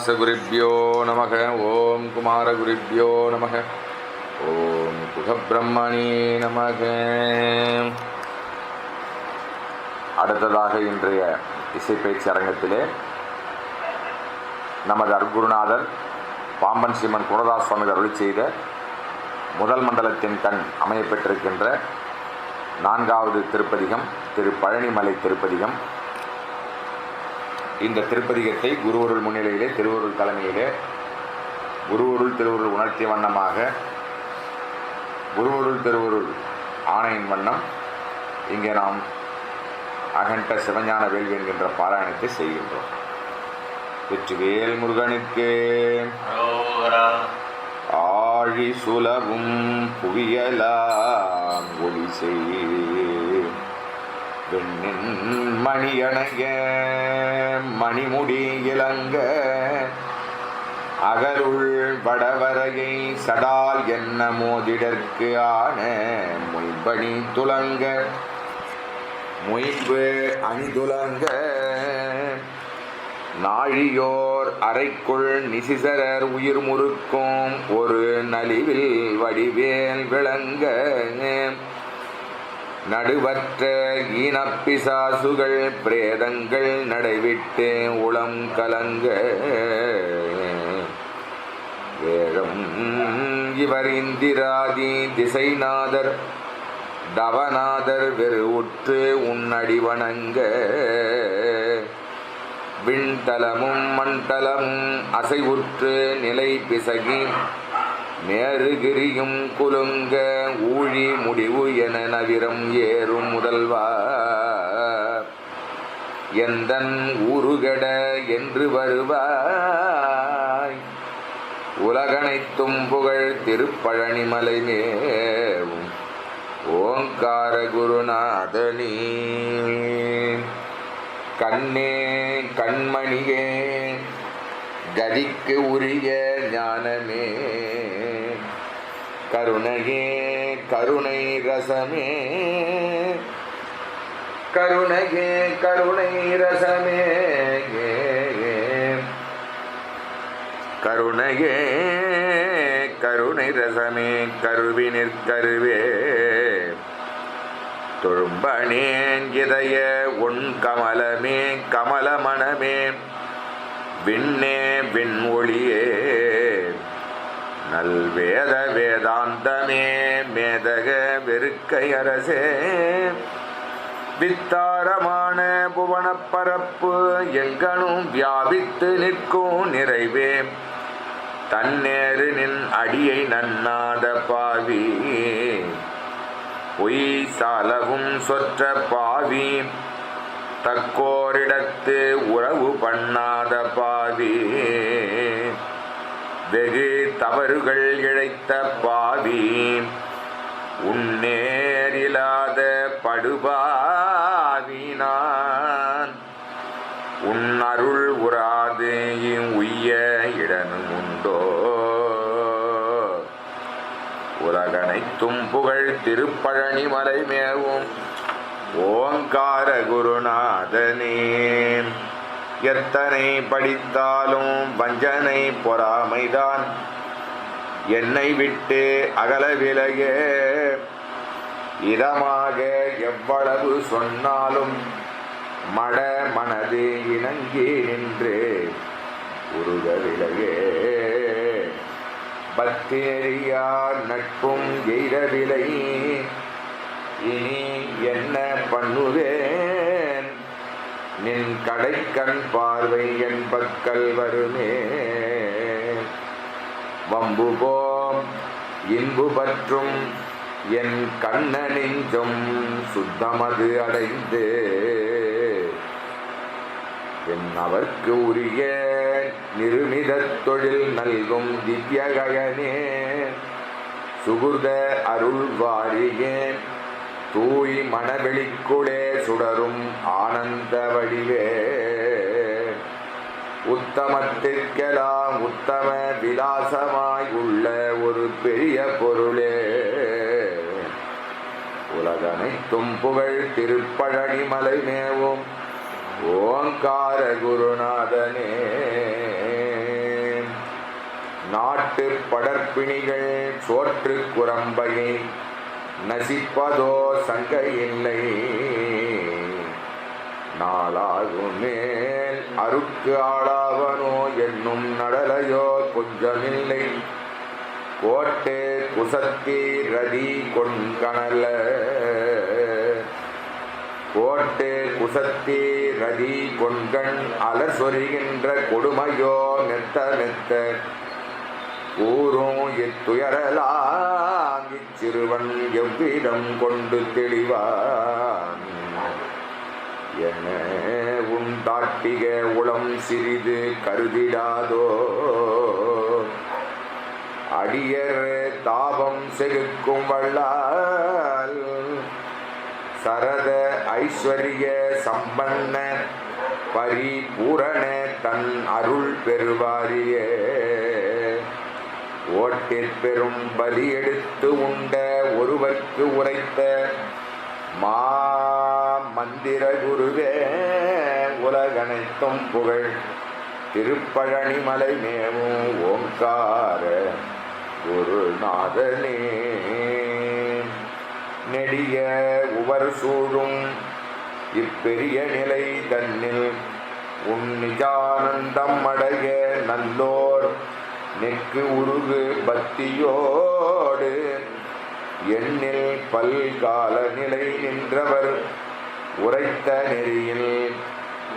व्यासगुरुभ्यो नमः ॐ कुमारगुरुभ्यो नमः ॐ குகபிரம்மணி நமக அடுத்ததாக இன்றைய இசைப்பயிற்சி அரங்கத்திலே நமது அர்க்குருநாதர் பாம்பன் ஸ்ரீமன் குணதாஸ் சுவாமிகள் அருளி செய்த முதல் மண்டலத்தின் கண் அமையப்பெற்றிருக்கின்ற நான்காவது திருப்பதிகம் திரு பழனிமலை திருப்பதிகம் இந்த திருப்பதிகத்தை குருவருள் முன்னிலையிலே திருவருள் தலைமையிலே குருவருள் திருவருள் உணர்த்திய வண்ணமாக குருவருள் திருவருள் ஆணையின் வண்ணம் இங்கே நாம் அகண்ட சிவஞான வேள்வி என்கின்ற பாராயணத்தை செய்கின்றோம். வெற்றிவேல் முருகனுக்கு. ஆழி சுலவும் புவியலாம் ஒளி செய். மணியணைய மணிமுடி இளங்க. அகருள் வடவரையை சடால் என்ன மோதிடற்கு ஆன மொய்பணி துலங்க மொய்பு அணிதுலங்க நாழியோர் அறைக்குள் நிசிசரர் உயிர் முறுக்கும் ஒரு நலிவில் வடிவேல் விளங்க. நடுவற்ற ஈனப்பிசாசுகள் பிரேதங்கள் நடைவிட்டு உளம் கலங்க. வேகம் இவர் இந்திராதி திசைநாதர் தவநாதர் வெறு உற்று உன்னடி வணங்க. விண்தலமும் மண்டலமும் அசைவுற்று நிலை பிசகி மேருகிரியும் குலுங்க ஊழி முடிவு என நவிரம் ஏறும் முதல்வா எந்தன் ஊருகட என்று வருவாய். உலகனைத்தும் புகழ் திருப்பழனிமலை மேவும். ஓங்கார குருநாதனி கண்ணே கண்மணியே கதிக்கு உரிய ஞானமே. கருணையே கருணை ரசமே. கருணையே கருணை ரசமே. கருணையே கருணை ரசமே. கருவினிற்கருவே தொழும்பனேன் இதய உன் கமலமே கமல கமலமணமே விண்ணே விண் ஒளியே நல்வேத வேதாந்தமே மேதக வெறுக்கை அரசே. வித்தாரமான புவனப்பரப்பு எங்கனும் வியாபித்து நிற்கும் நிறைவே. தன்னேறு நின் அடியை நன்னாத பாவி. பொய் சாலவும் சொற்ற பாவி. தக்கோரிடத்து உறவு பண்ணாத பாவி. வெகு தவறுகள் இழைத்த பாவி. உன்னேரில்லாத படுபாவினான் உன் அருள் உறாது உய்ய இடனும் உண்டோ. உலகனைத்தும் புகழ் திருப்பழனி மலை மேவும். ஓங்கார குருநாதனே. எத்தனை படித்தாலும் வஞ்சனை பொறாமைதான். என்னை விட்டு அகல விலகே. இதமாக எவ்வளவு சொன்னாலும் மட மனது இணங்கி நின்று உருக விலகே. பக்தேரியார் நட்பும் எய்தவிலை. இனி என்ன பண்ணுவேன்? நின் கடைக்கண் பார்வை என் பக்கல் வருமே வம்பு போம் இன்பு பற்றும் என் கண்ண நெஞ்சம் சுத்தமது அடைந்து. என் அவர்க்கு உரிய நிருமித தொழில் நல்கும் திவ்யகயனே. சுகுத அருள்வாரியேன் தூய் மணவெளிக்குளே சுடரும் ஆனந்த வடிவே. உத்தமத்திற்கெல்லாம் உத்தம விலாசமாய் உள்ள ஒரு பெரிய பொருளே. உலகனைத்தும் புகழ் திருப்பழனி மலை மேவும் ஓங்கார குருநாதனே. நாட்டு படற்பிணிகள் சோற்று குரம்பையை நசிப்பதோ சங்க இல்லை நாளாகும் மேல் அருக்கு ஆளாவனோ என்னும் நடலையோ கொஞ்சமில்லை. கோட்டே குசத்தி ரதி கொண்கணல கோட்டே குசத்தி ரதி கொண்கண் அலர் சொரிகின்ற கொடுமையோ மெத்த மெத்த கூறும் இத்துயரலாங்கிச் சிறுவன் எவ்விடம் கொண்டு தெளிவான்? என்ன உண்டாட்டிக உளம் சிறிது கருதிடாதோ? அடியர் தாபம் செகுக்கும் வள்ளால் சரத ஐஸ்வர்ய சம்பன்ன பரிபூரண தன் அருள் பெறுவாரியே. ஓட்டிற் பெரும் பலி எடுத்து உண்ட ஒருவர்க்கு உரைத்த மா மந்திர குருவே உலகனைத்தும் புகழ். திருப்பழனி மலை மேவும் ஓங்கார குருநாதனே. நெடிய உவர் சூழும் இப்பெரிய நிலை தன்னில் உன் நிஜானந்தம் அடைய நல்லோர் நெக்கு உருகு பக்தியோடு எண்ணில் பல்கால நிலை நின்றவர் உரைத்த நெறியில்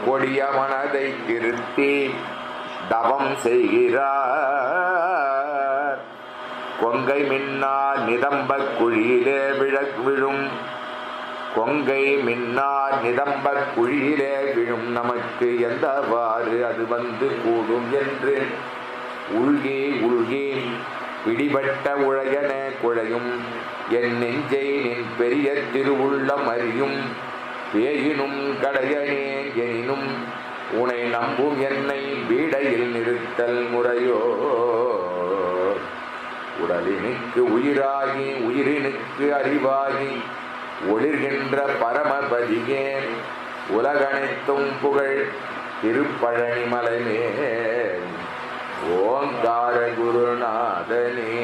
கொடிய மனதை திருத்தி தவம் செய்கிறார். கொங்கை மின்னா நிதம்பக் குழியிலே விழக் விழும். கொங்கை மின்னார் நிதம்பக் குழியிலே விழும். நமக்கு எந்தவாறு அது வந்து கூடும் என்று உள்கே உள்கேன் பிடிபட்ட உழையன குழையும். என் நெஞ்சை நின் பெரிய திருவுள்ளம் அறியும். பேயினும் கடையனேன் எனினும் உனை நம்பும் என்னை வீடையில் நிறுத்தல் முறையோ? உடலினுக்கு உயிராகி உயிரினுக்கு அறிவாகி ஒளிர்கின்ற பரமபதியே உலகனைத்தும் புகழ் திருப்பழனிமலை மேல் ஓங்கார குருநாதனே.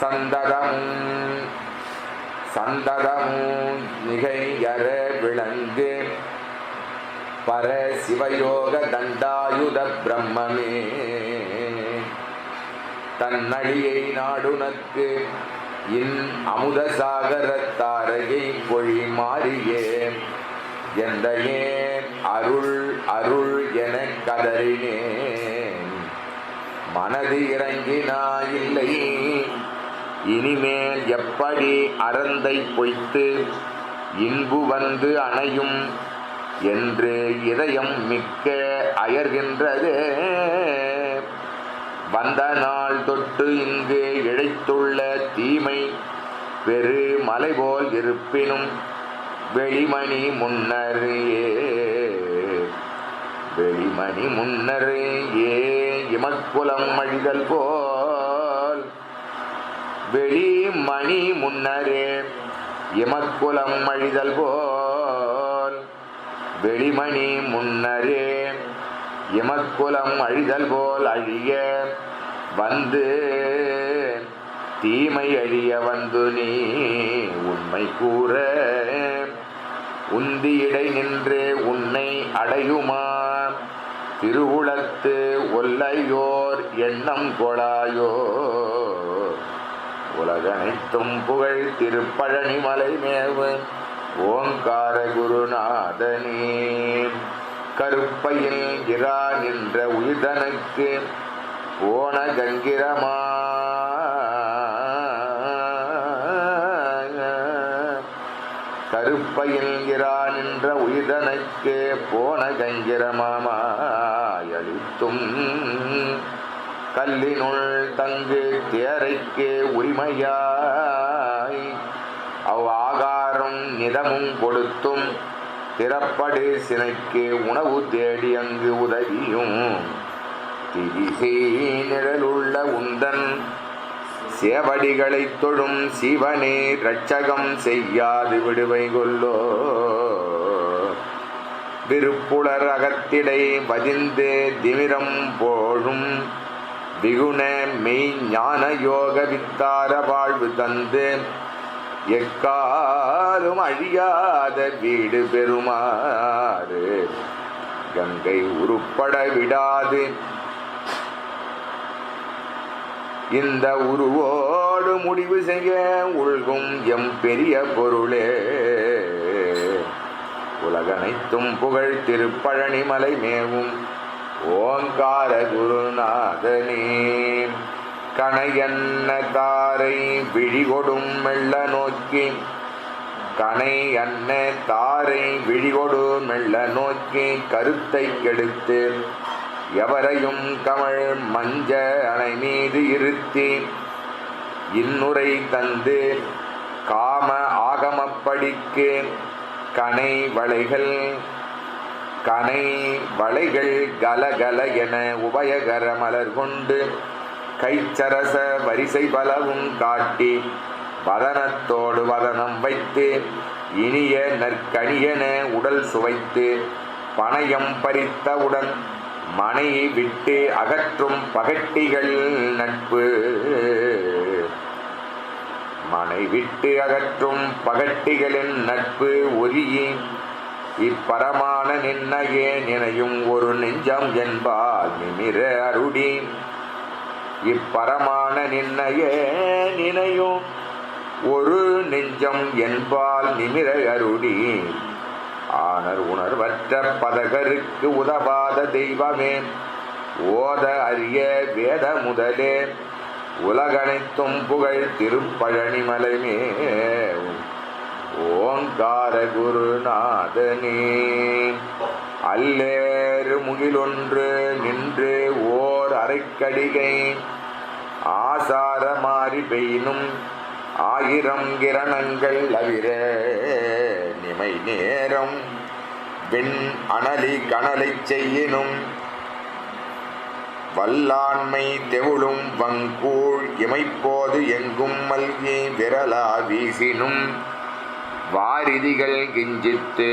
சந்ததம் சந்ததம் மிகையற விளங்கு. பர சிவயோக தண்டாயுத பிரம்மமே தன்னடியை நாடுனக்கு இன் அமுத சாகரத்தாரையை பொழி மாறியே. எந்த ஏன் அருள் அருள் என கதறினேன். மனது இறங்கினாயில்லை இனிமேல் எப்படி அறந்தை பொய்த்து இன்பு வந்து அணையும் என்று இதயம் மிக்க அயர்கின்றது. வந்த நாள் தொட்டு இங்கு இழைத்துள்ள தீமை பெரு மலை போல் இருப்பினும் வெளிமணி முன்னர். ஏ வெளிமணி முன்னர் ஏ இமக்குலம் மழிதல் போல். வெளி மணி முன்னரே இமக்குலம் மழிதல் போல் வெளிமணி முன்னரே இமக்குலம் அழிதல் போல் அழிய வந்து. தீமை அழிய வந்து நீ உண்மை கூற. உந்தியிடை நின்று உன்னை அடையுமா? திருவுளத்து ஒல்லையோர் எண்ணம் கொளாயோ. உலகனைத்தும் புகழ் திருப்பழனி மலை மேவு ஓங்கார குருநாதனே. கருப்பையில் இரா நின்ற உயிர்தனுக்கு ஓன கங்கிரமா. இதனைக்கே போன கங்கிரமாயளித்தும் கல்லினுள் தங்கு தேரைக்கே உரிமையாய். அவ் ஆகாரம் நிதமும் கொடுத்தும் திறப்படு சினைக்கு உணவு தேடி அங்கு உதவியும். திரிசை நிழலுள்ள உந்தன் சேவடிகளைத் தொழும் சிவனே இரட்சகம் செய்யாது விடுவை கொல்லோ விருப்புலர் அகத்திடை வதிந்து திமிரம் போழும் விகுண மெய் ஞான யோக வித்தார வாழ்வு தந்து எக்காலும் அழியாத வீடு பெறுமாறு. கங்கை உருப்பட விடாது. இந்த உருவோடு முடிவு செய்ய உள்கும் எம் பெரிய பொருளே. உலகனைத்தும் புகழ் திருப்பழனி மலை மேவும். ஓங்கார குருநாதனே கணையன்ன தாரை விழிகொடும் மெல்ல நோக்கி. கனை அன்ன தாரை விழிகொடு மெல்ல நோக்கி கருத்தை கெடுத்து. எவரையும் கமழ் மஞ்ச அணை மீது இருத்தி. இன்னுரை தந்து காம ஆகமப்படிக்கு கனை வளைகள் கனை வளைகள் கலகல என உபயகர மலர் கொண்டு கைச்சரச வரிசை பலவும் காட்டி வதனத்தோடு வதனம் வைத்து இனிய நற்கனியன உடல் சுவைத்து பணயம் பறித்தவுடன் மனையை விட்டு அகற்றும் பகட்டிகள் நட்பு. மனை விட்டு அகற்றும் பகட்டிகளின் நட்பு ஒரியே இப்பரமான நின்னையே நினையும் ஒரு நெஞ்சம் என்பால் நிமிர அருடி. இப்பரமான நின்னையே நினையும் ஒரு நெஞ்சம் என்பால் நிமிர அருடி. ஆனர் உணர்வற்ற பதகருக்கு உதவாத தெய்வமே. ஓத அரிய வேத முதலே. உலகனைத்தும் புகழ் திருப்பழனி மலைமே ஓங்கார குருநாதனே அல்லேறு முகிலொன்று நின்று ஓர் அரைக்கடிகை. ஆசார மாறி பெய்யினும் ஆயிரம் கிரணங்கள் தவிர நிமை நேரம் வெண் அனலி கனலைச் செய்யினும் வல்லாண்மை தெவுளும் வங்கூழ் இமைப்போது எங்கும் மல்கி விரலா வீசினும். வாரிதிகள் கிஞ்சித்து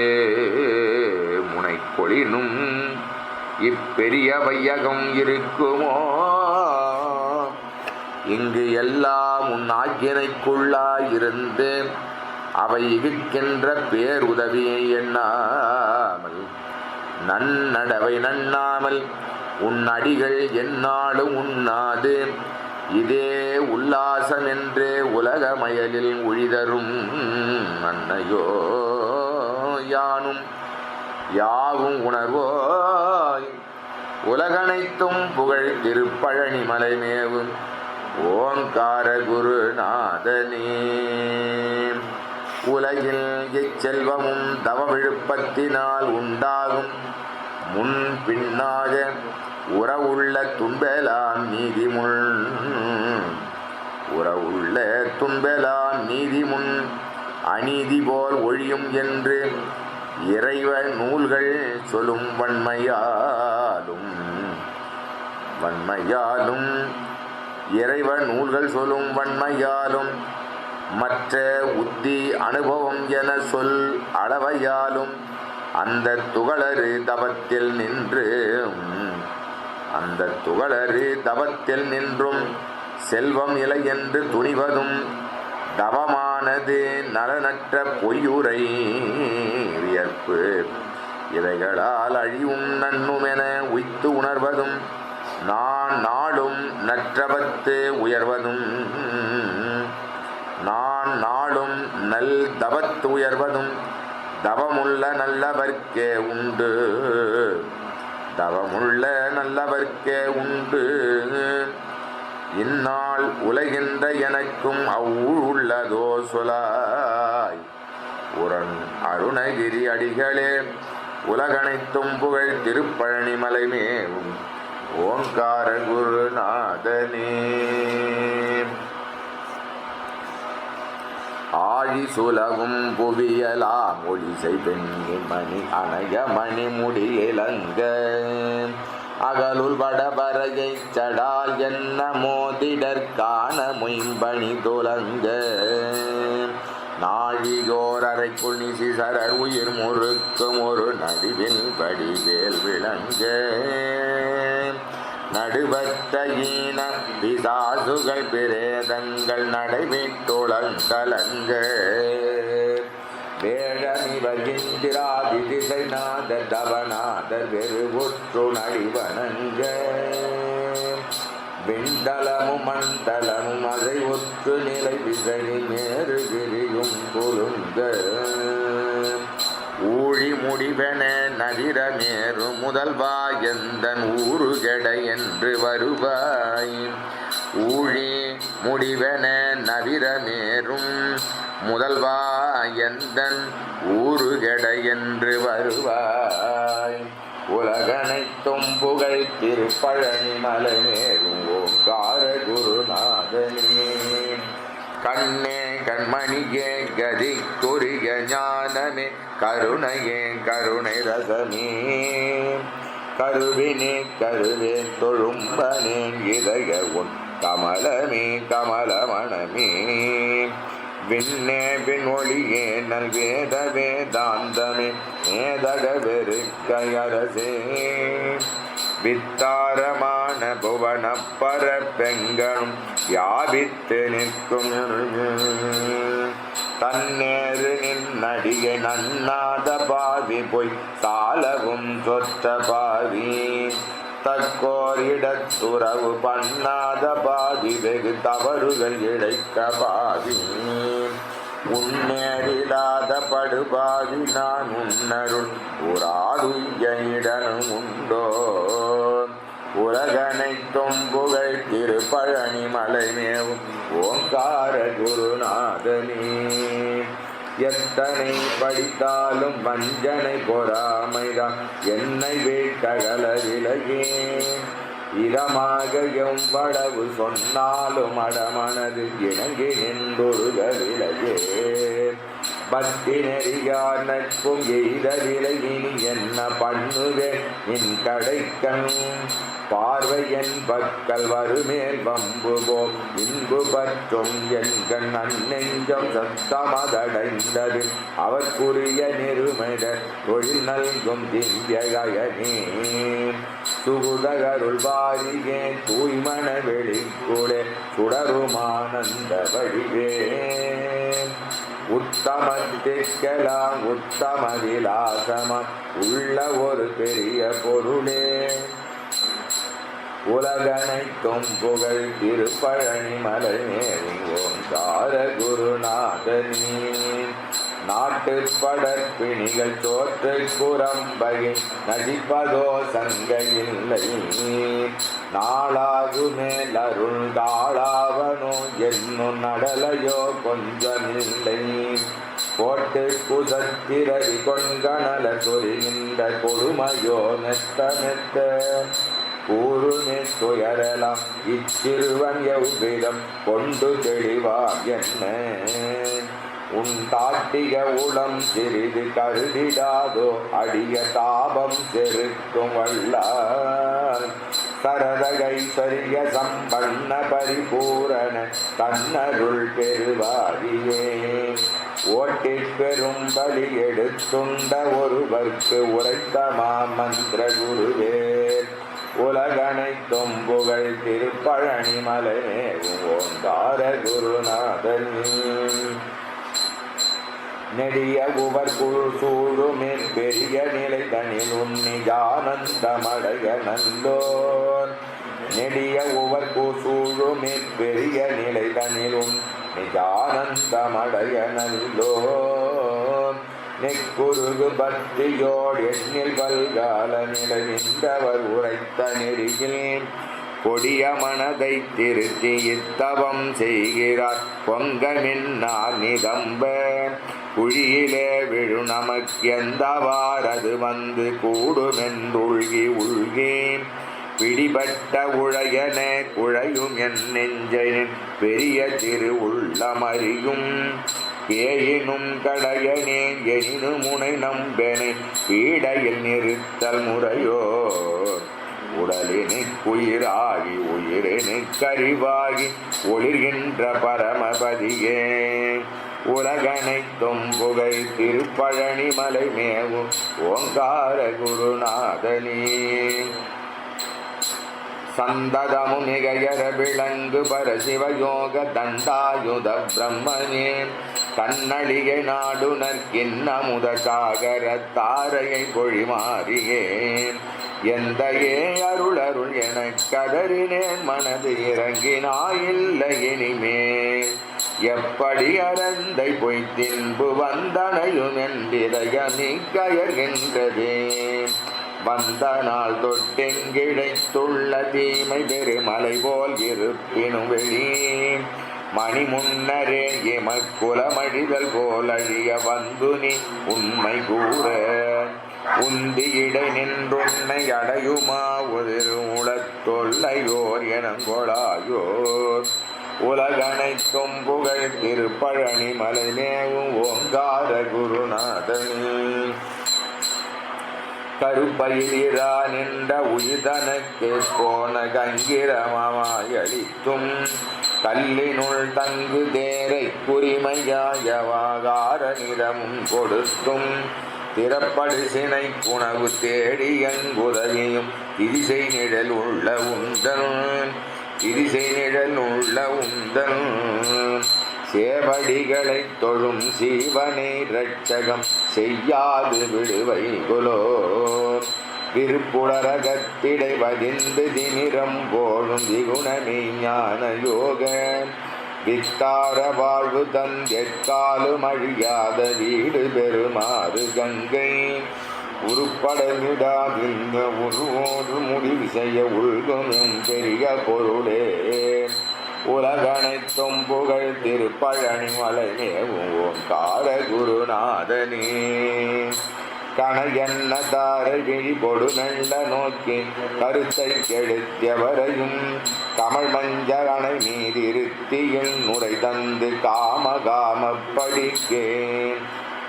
முனைக்கொளினும். இப்பெரிய வையகம் இருக்குமோ? இங்கு எல்லாம் உன் ஆக்கியனைக்குள்ளாயிருந்து அவை இருக்கின்ற பேருதவியை எண்ணாமல் நன்னடவை நண்ணாமல் உன் அடிகள் என்னாலும் உண்ணாது. இதே உல்லாசம் என்று உலகமயலில் ஒழிதரும் அன்னையோ யானும். யாவும் உணர்வோய். உலகனைத்தும் புகழ் திருப்பழனி மலை மேவும் ஓங்கார குருநாதனே. உலகில் எச்செல்வமும் தவ விழுப்பத்தினால் உண்டாகும். முன் பின்னாக உறவுள்ள துன்பலாம் நீதிமுள் உறவுள்ள துன்பலாம் நீதிமுன். அநீதி போல் ஒழியும் என்று இறைவ நூல்கள் சொல்லும் வன்மையாலும் வன்மையாலும் இறைவ நூல்கள் சொல்லும் வன்மையாலும் மற்ற உத்தி அனுபவம் என சொல் அளவையாலும் அந்த துகளறு தவத்தில் நின்று அந்த துகளறு தவத்தில் நின்றும் செல்வம் இலை என்று துணிவதும் தவமானது நலனற்ற பொய்யுரை வியர்ப்பு. இவைகளால் அழிவும் நன்னுமென உய்த்து உணர்வதும் நான் நாளும் நற்றவத்து உயர்வதும் நான் நாளும் நல் தவத்து உயர்வதும் தவமுள்ள நல்லவர்க்கே உண்டு. தவமுள்ள நல்லவர்க்கே உண்டு. இந்நாள் உலகின்ற எனக்கும் அவ்வுள்ளதோ சொலாய். உரன் அருணகிரி அடிகளே உலகனைத்தும் புகழ் திருப்பழனிமலை மேவும். ஓங்கார குருநாதனே. ஆழி சுலகும் புவியலாம். ஒளிசை பெண்ணி மணி அணைய மணி முடியலங்க. அகலுள் வடபறையை சடால் என்ன மோதிடற்கான மொயம்பணி துலங்க. நாழியோர் அறைக்குள் நிசிசரர் உயிர் முறுக்கும் ஒரு நடுவில் படிவேல் விளங்க. நடுவத்த ஈன பிசாசுகள் பிரேதங்கள் நடைவிட்டுளங்கலங்க வேழமிவர் இந்திராதி திசைநாதர் தவநாதர் வெறுவுற்று நடிவணங்க. விண்டலமும் மண்டலமும் அதை ஒற்று நிலை விசகி மேறுகிரியும் குலுங்க ஊழி முடிவென நதிரமேறு முதல்வா எந்தன் ஊருகெட என்று வருவாய். ஊழி முடிவென நவிரமேறும் முதல்வா எந்தன் ஊருகெட என்று வருவாய். உலகனைத்தும் புகழ் திருப்பழனி மலை மேலும் ஓங்கார குருநாதனே. கண்ணே கண்மணியே கதி குறிய ஞானமே கருணையே கருணை ரசமே. கருவினே கருவே தொழும்பனேன் இதய உன் கமலமே கமலமணமே விண்ணே விண்ஒளியே நல் வேத வேதாந்தமே வேதக வெறுக்கையரசே வித்தாரமான புவன பரப்பெங்களும் யாவித்து நிற்கும். தன்னேறு நின்னடிய நன்னாத பாவி பொய் சாலவும் சொற்ற பாவி. தக்கோரிடத்துறவு பண்ணாத பாவி வெகு தவறுகள் இழைக்க பாவி. உன்னேறிடாத படுபாவி நான் உன்னருள் உராதுய்ய இடனும் உண்டோ உலகனைத்தும் புகழ் திருப்பழனி மலைமேவும் ஓங்கார குருநாதனே. எத்தனை படித்தாலும் வஞ்சனை பொறாமைதான் என்னை வீட்டகல விலகே இதமாக எவ்வளவு சொன்னாலும் அடமனது இணங்கி நின்றொருகவிலையே பக்தி நெறியார் நட்பும் எய்தவிலை இனி என்ன பண்ணுவேன் நின் கடைக்கண் பார்வை என் பக்கல் வருமேல் வம்பு போம் இன்பு பற்றும் என் கண் அந்நெஞ்சம் சத்தமதடைந்தது. அவர்க்குரிய நிருமிட தொழில் நல்கும் திவ்யகயனே சுகுதகருள் வாரியே தூய்மன வெளிக்கூடே சுடருமானந்த வழிவே உத்தமத்திற்கெல்லாம் உத்தம உள்ள ஒரு பெரிய பொருளே. உலகனைத்தும் புகழ் திருப்பழனி மலை மேவி தார குருநாதனி. நாட்டு படற்பிணிகள் தோற்று குரம்பகி நடிப்பதோ சங்கையில்லை. நாளாகு மேல் அருள் தாளாவனோ என்னும் நடலையோ கொஞ்சமில்லை. போட்டு குசத்திரவி கொண்கணல சொரிகின்ற கொடுமையோ மெத்த மெத்த. கூறுமே துயரலாம் இச்சிறுவன் எவ்விதம் கொண்டு தெளிவா என்ன? உன் உளம் சிறிது கருதிடாதோ அடிய தாபம் செருக்கும் வல்ல சரதகை சரிய சம்பன்ன பரிபூரண தன்னருள் பெருவாரியே ஓட்டிற் பெரும் பலி எடுத்துண்ட ஒருவர்க்கு உரைத்த மாமந்திர குருவே. உலகனைத்தும் புகழ் திருப்பழனி மலைமேவும் ஓங்கார குருநாதனி. நெடிய உவர் குழு சூழுமே பெரிய நிலை தனில் உன்னிஜானந்தமடைய நல்லோர் நெடிய உவர் சூழுமே பெரிய நிலை தனிலும் நிஜானந்தமடைய நல்லோர் நெக்குருகு பக்தியோடு எண்ணில் பல்கால நிலவிந்தவர் உரைத்த நெறியில் கொடிய மனதை திருத்தி இத்தவம் செய்கிறார். பொங்கமின்னார் நிதம்ப குழியிலே விழு நமக்கெந்தவாரது வந்து கூடுமென்றுள்கி உள்கி பிடிபட்ட உழையன குழையும் என் நெஞ்சனின் பெரிய திரு உள்ளமறியும் ஏயினும் கடையனே எனினும் முனை நம்பெனை பீடையில் நிறுத்தல் முறையோ உடலினுக்குயிராகி கரிவாகி ஒளிர்கின்ற பரமபதியே. உலகனைத்தும் புகை திருப்பழனி மலை மேவும் ஓங்கார குருநாதனே. சந்ததமு மிகையர விளங்கு பரசிவயோக தண்டாயுத பிரம்மனே. கண்ணழிகை நாடுனர்க்கின்ன முத சாகர தாரையை பொழிமாறியே. எந்த ஏ அருள் அருள் என கதறினேன் மனது இறங்கினாயில்லை இனிமேல் எப்படி அறந்தை பொய் தின்பு வந்தனையும் என்றிதயமி கயர்கின்றதே வந்த நாள் தொட்டெங்கிழைத்துள்ள தீமை பெருமலை போல் இருப்பினும் வெளி மணி முன்னரே எமக்குலமழிதல் போல் அழிய வந்து நீ உண்மை கூற. உந்தியிடை நின்றுன்னை அடையுமா? உதிர் உளத்தொல்லையோர் எனங்கொளாயோர். உலகனைத்தும் புகழ் திருப்பழனி மலை மேவும் ஓங்கார குருநாதனே. கருப்பயிரா நின்ற உயிர்தனக்கு போன கங்கிரமாயளித்தும். கல்லினுள் தங்கு தேரை குறிமையாயவாகார நிறமும் கொடுத்தும். திறப்படு சினை உணவு தேடி எங்குதவியும் திரிசை நிழல் உள்ள உந்தன். திரிசை நிழல் உள்ள உந்தன். சேவடிகளை தொழும் சீவனை இரட்சகம். செய்யாது விடுவை குலோ விருப்புணரகத்திடை வதிந்து திமிரம் போழும் திகுணமே ஞான யோகன் வித்தார வாழ்வு தன் எக்காலும் அழியாத வீடு பெறுமாறு கங்கை. உருப்படவிடாதிந்த உருவோடு முடிவு செய்ய உள்கும் எம் பெரிய பொருளே. உலகனைத்தும் புகழ் திருப்பழனி மலை மேவும் ஓங்கார குருநாதனே கண என்ன தார பொடு நல்ல நோக்கி கருத்தை கெடுத்தவரையும் கமல் மஞ்சகனை மீதிருத்தியில் நுரை தந்து காம காம படிக்கேன்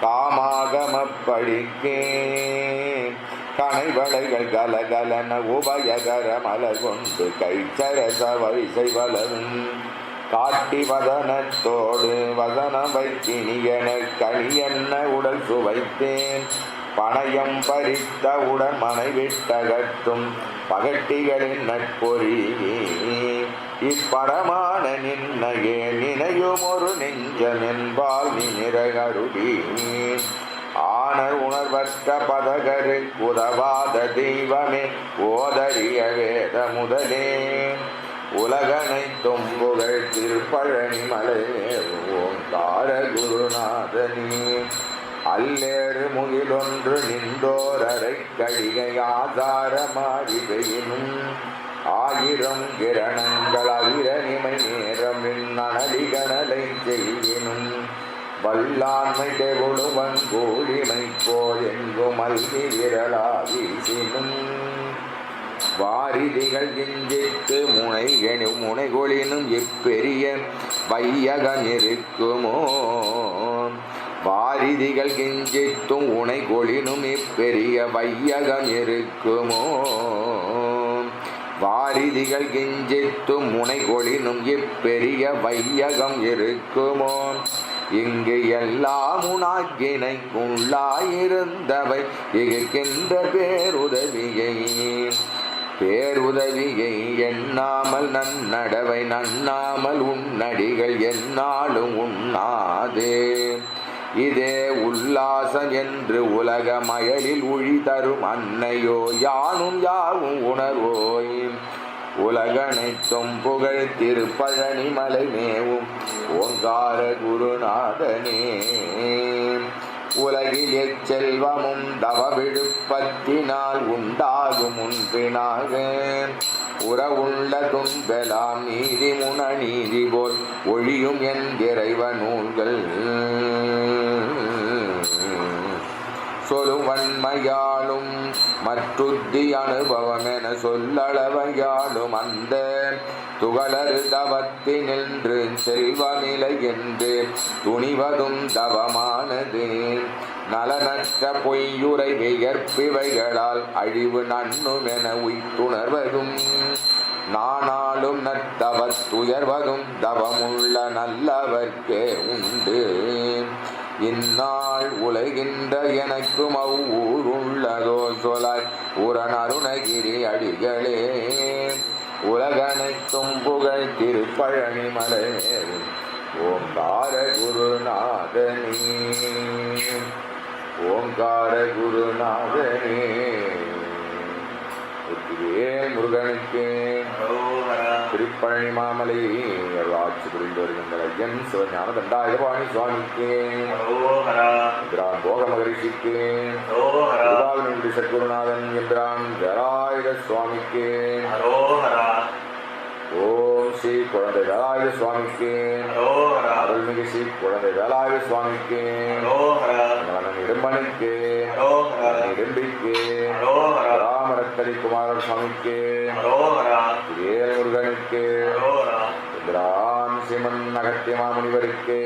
காமாகம படிக்கேன் கனைவளைகள் கலகலன உபயகர மலர் கொண்டு கைச்சரச வரிசை வளரும். காட்டி வதனத்தோடு வதனம் வைத்தினியன கனியன்ன உடல் சுவைத்தேன். பணயம் பறித்த உடன் மனைவிட்டகற்றும் பகட்டிகளின் நட்பொறி. இப்பரமான நின்னையே நினையும் ஒரு நெஞ்சமென்பால் நிறகருடி ஆனர் உணர்வற்ற பதகரு உதவாத தெய்வமே ஓதறிய வேத முதலே உலகனை தொம்புகள் திருப்பழனி மலை ஓங்கார குருநாதனே அல்லேறு முகிலொன்று நின்றோரரை கழிகை ஆதாரமாறிதையினும் ஆயிரம் கிரணங்கள் அவிரனிமை நேரம் நனலிகனலை செய்யினும் வல்லாண்மை தெவுடுவன் கூடிமை போல் எங்கும் அல்கி விரலாவீசினும் வாரிதிகள் கிஞ்சித்து முனைகனு முனைகொளினும் எப்பெரிய வையகம் இருக்குமோ வாரிதிகள் கிஞ்சித்தும் உனை கொளினும் இப்பெரிய வையகம் இருக்குமோ? வாரிதிகள் கிஞ்சித்தும் முனை கொளினும் இப்பெரிய வையகம் இருக்குமோ? இங்கு எல்லாம் உனாக்கினைக்குள்ளாயிருந்தவை இகுக்கின்ற பேருதவியை. பேருதவியை எண்ணாமல் நன்னடவை நன்னாமல் உன்னடிகள் என்னாலும் உண்ணாதே. இதே உல்லாசம் என்று உலக மயலில் ஒழி தரும் அன்னையோ யானும் யாவும் உணர்வோய். உலகனைத்தும் புகழ் திருப்பழனி மலை மேவும் ஓங்கார குருநாதனே. உலகில் எச்செல்வமும் தவ விழுப்பத்தினால் உண்டாகும் முன்பினாக உறவுள்ள துன்பெலாம் நீதி முன நீதி போல் ஒழியும் என் இறைவ நூல்கள். சொல்லுவன்மையாலும் மற்றுத்தி அனுபவம் என சொல்லளவையாலும் அந்த துகளறு தவத்தி நின்று செல்வநிலை என்று துணிவதும் தவமானது. நலனற்ற பொய்யுரை வியற்பிவைகளால் அழிவு நன்னும் என உய்த்துணர்வதும் நானாலும் நத்தவத் துயர்வதும் தவமுள்ள நல்லவர்க்கே உண்டு. இந்நாள் உலகின்ற எனக்கும் அவ்வூருள்ளதோ சொலாய் உரன் அருணகிரி அடிகளே. உலகனைத்தும் புகழ் திருப்பழனி மலை ஓங்கார குருநாதனே. ஓங்கார குருநாதனே. வெற்றிவேல் முருகனுக்கு. திருப்பழனி மாமலை அருளாட்சி புரிந்து வருகின்ற ஐயன் சிவஞான தண்டாயுதபாணி சுவாமிக்கு. எம்பிரான் போக மகரிஷிக்கு. திருவாவினுடைய சத்குருநாதன் எம்பிரான் ஜராயுத சுவாமிக்கு. ஓம் ஸ்ரீ குழந்தை வேலாயுத சுவாமிக்கு. அருள்மிகு ஸ்ரீ குழந்தை வேலாயுத சுவாமிக்கு. மன்னன் இடும்பனுக்கு இடும்பிக்கு ಕಡಿ ಕುಮಾರ ಸ್ವಾಮಿಗೆ ಕುಬೇರ ಮುರುಗನಿಗೆ ರುದ್ರಾಂ ಶ್ರೀಮನ್ ಅಗತ್ಯ ಮಾಮುನಿವರಿಗೆ